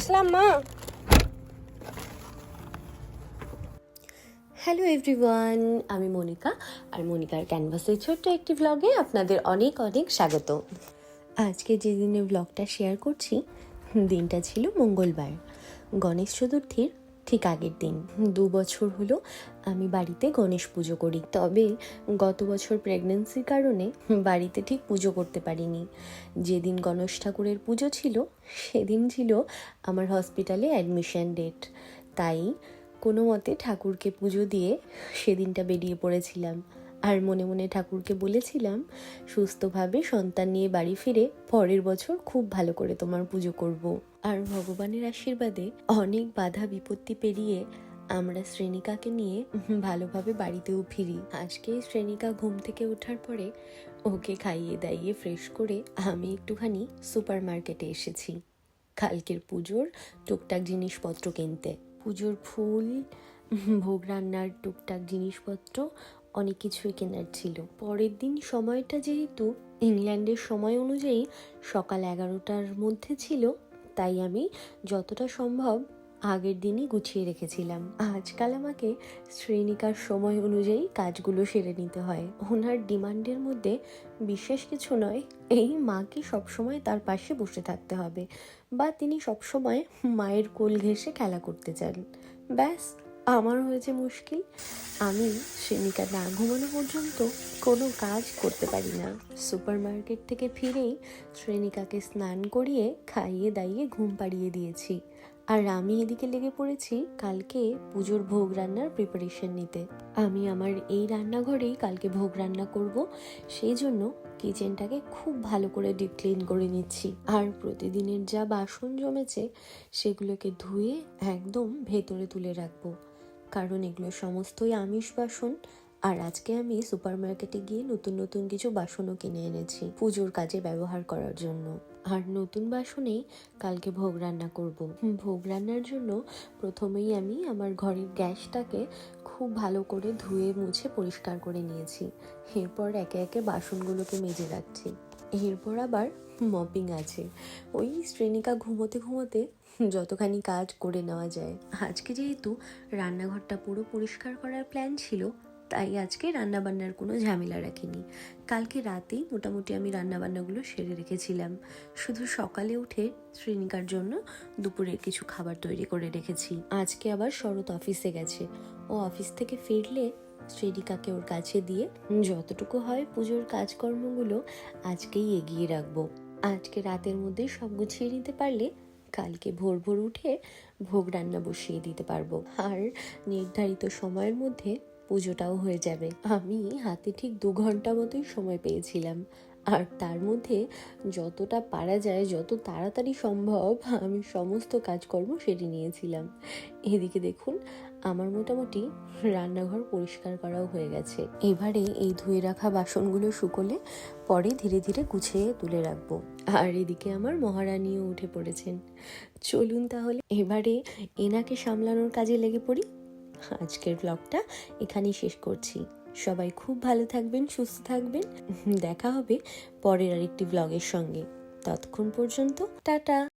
আসলাম, মা। Hello everyone আমি মনিকা, আর মনিকার ক্যানভাসের ছোট্ট একটি ব্লগে আপনাদের অনেক অনেক স্বাগত। আজকে যে দিনে ব্লগটা শেয়ার করছি, দিনটা ছিল মঙ্গলবার। গণেশ চতুর্থীর ঠিক আগের দিন। দু বছর হলো আমি বাড়িতে গণেশ পুজো করি। তবে গত বছর প্রেগনেন্সির কারণে বাড়িতে ঠিক পুজো করতে পারিনি। যেদিন গণেশ ঠাকুরের পুজো ছিল, সেদিন ছিল আমার হসপিটালে অ্যাডমিশন ডেট তাই কোনো মতে ঠাকুরকে পুজো দিয়ে সেদিনটা বেরিয়ে পড়েছিলাম। আর মনে মনে ঠাকুরকে বলেছিলাম, সুস্থভাবে সন্তান নিয়ে বাড়ি ফিরে পরের বছর খুব ভালো করে তোমার পুজো করব। আর ভগবানের আশীর্বাদে অনেক বাধা বিপত্তি পেরিয়ে আমরা শ্রেণিকাকে নিয়ে ভালোভাবে বাড়িতেও ফিরি। আজকে শ্রেণিকা ঘুম থেকে ওঠার পরে ওকে খাইয়ে দাইয়ে ফ্রেশ করে আমি একটুখানি সুপার মার্কেটে এসেছি। কালকের পুজোর টুকটাক জিনিসপত্র কিনতে। পুজোর ফুল, ভোগ রান্নার টুকটাক জিনিসপত্র অনেক কিছুই কেনার ছিল। পরের দিন সময়টা যেহেতু ইংল্যান্ডের সময় অনুযায়ী সকাল এগারোটার মধ্যে ছিল, তাই আমি যতটা সম্ভব আগের দিনই গুছিয়ে রেখেছিলাম। আজকাল আমাকে শ্রেণিকার সময় অনুযায়ী কাজগুলো সেরে নিতে হয়। ওনার ডিমান্ডের মধ্যে বিশেষ কিছু নয়, এই মাকে সবসময় তার পাশে বসে থাকতে হবে বা তিনি সবসময় মায়ের কোল ঘেঁষে খেলা করতে চান। ব্যাস, আমার হয়েছে মুশকিল। আমি শ্রেণিকা না ঘুমানো পর্যন্ত কোনো কাজ করতে পারি না। সুপার মার্কেট থেকে ফিরেই শ্রেণিকাকে স্নান করিয়ে খাইয়ে দাইয়ে ঘুম পাড়িয়ে দিয়েছি। আর আমি এদিকে লেগে পড়েছি কালকে পুজোর ভোগ রান্নার প্রিপারেশন নিতে। আমি আমার এই রান্নাঘরেই কালকে ভোগ রান্না করব, সেই জন্য কিচেনটাকে খুব ভালো করে ডিপ ক্লিন করে নিচ্ছি। আর প্রতিদিনের যা বাসন জমেছে, সেগুলোকে ধুয়ে একদম ভেতরে তুলে রাখব। কারণ এগুলো সমস্তই আমিষ বাসন। আর আজকে আমি সুপার মার্কেটে গিয়ে নতুন নতুন কিছু বাসনও কিনে এনেছি পুজোর কাজে ব্যবহার করার জন্য। আর নতুন বাসনেই কালকে ভোগ রান্না করব। ভোগ রান্নার জন্য প্রথমেই আমি আমার ঘরের গ্যাসটাকে খুব ভালো করে ধুয়ে মুছে পরিষ্কার করে নিয়েছি। এরপর একে একে বাসনগুলোকে মেজে রাখছি। এরপর আবার মপিং আছে। ওই শ্রেণিকা ঘুমোতে ঘুমোতে যতখানি কাজ করে নেওয়া যায়। আজকে যেহেতু রান্নাঘরটা পুরো পরিষ্কার করার প্ল্যান ছিল, তাই আজকে রান্নাবান্নার কোনো ঝামেলা রাখিনি। কালকে রাতেই মোটামুটি আমি রান্নাবান্নাগুলো সেরে রেখেছিলাম। শুধু সকালে উঠে শ্রেণিকার জন্য দুপুরের কিছু খাবার তৈরি করে রেখেছি। আজকে আবার শরৎ অফিসে গেছে। ও অফিস থেকে ফিরলে শ্রেণিকাকে ওর কাছে দিয়ে, যতটুকু হয় পুজোর কাজকর্মগুলো আজকেই এগিয়ে রাখব। আজকে রাতের মধ্যে সব গুছিয়ে নিতে পারলে কালকে ভোর ভোর উঠে ভোগ রান্না বসিয়ে দিতে পারব। আর নির্ধারিত সময়ের মধ্যে পুজোটাও হয়ে যাবে। আমি হাতে ঠিক দু ঘণ্টা মতোই সময় পেয়েছিলাম। আর তার মধ্যে যতটা পারা যায়, যত তাড়াতাড়ি সম্ভব আমি সমস্ত কাজকর্ম সেরে নিয়েছিলাম। এদিকে দেখুন, আমার মোটামুটি রান্নাঘর পরিষ্কার করাও হয়ে গেছে। এবারে এই ধুয়ে রাখা বাসনগুলো শুকোলে পরে ধীরে ধীরে গুছিয়ে তুলে রাখব। আর এদিকে আমার মহারানীও উঠে পড়েছেন। চলুন তাহলে এবারে এনাকে সামলানোর কাজে লেগে পড়ি। আজকের ব্লগটা এখানেই শেষ করছি। সবাই খুব ভালো থাকবেন, সুস্থ থাকবেন। দেখা হবে পরের আরেকটি ব্লগের সঙ্গে। ততক্ষণ পর্যন্ত, টাটা।